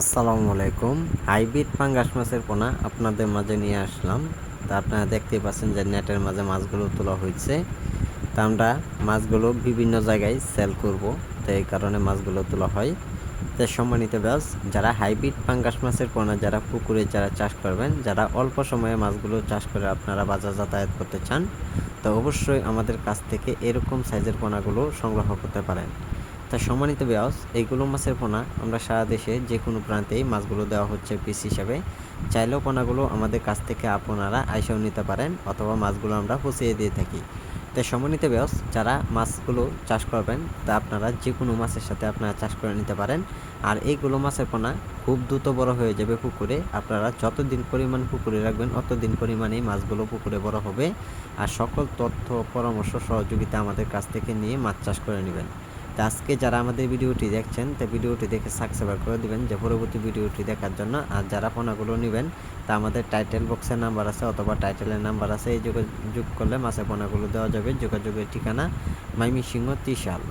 আসসালামু আলাইকুম। হাইব্রিড পাঙ্গাস মাছের পোনা আপনাদের মাঝে নিয়ে আসলাম। তা আপনারা দেখতেই পাচ্ছেন যে নেটের মাঝে মাছগুলো তোলা হয়েছে। তা আমরা মাছগুলো বিভিন্ন জায়গায় সেল করব। তো এই কারণে মাছগুলো তোলা হয়। তো সম্মানিত ব্যাস যারা হাইব্রিড পাঙ্গাস মাছের পোনা, যারা পুকুরে যারা চাষ করবেন, যারা অল্প সময়ে মাছগুলো চাষ করে আপনারা বাজার যাতায়াত করতে চান, তো অবশ্যই আমাদের কাছ থেকে এরকম সাইজের পোনাগুলো সংগ্রহ করতে পারেন। তা সম্মানিত ব্যাস এইগুলো মাছের পোনা আমরা সারা দেশে যে কোনো প্রান্তেই মাছগুলো দেওয়া হচ্ছে পিস হিসাবে। চাইলেও পোনাগুলো আমাদের কাছ থেকে আপনারা আইসাও নিতে পারেন অথবা মাছগুলো আমরা পচিয়ে দিয়ে থাকি। তাই সম্মানিত ব্যাস যারা মাছগুলো চাষ করবেন, তা আপনারা যে কোনো মাছের সাথে আপনারা চাষ করে নিতে পারেন। আর এইগুলো মাছের পোনা খুব দ্রুত বড় হয়ে যাবে পুকুরে। আপনারা যতদিন পরিমাণ পুকুরে রাখবেন, অতদিন পরিমাণেই মাছগুলো পুকুরে বড় হবে। আর সকল তথ্য, পরামর্শ, সহযোগিতা আমাদের কাছ থেকে নিয়ে মাছ চাষ করে নেবেন। তো আজকে যারা আমাদের ভিডিওটি দেখছেন, তো ভিডিওটি দেখে সাবস্ক্রাইব করে দেবেন, যে পরবর্তী ভিডিওটি দেখার জন্য। আর যারা পোনাগুলো নেবেন, তা আমাদের টাইটেল বক্সের নাম্বার আছে অথবা টাইটেলের নাম্বার আছে, এই যোগাযোগ করলে মাসে পোনাগুলো দেওয়া যাবে। যোগাযোগের ঠিকানা মাইমি সিংহ ত্রিশাল।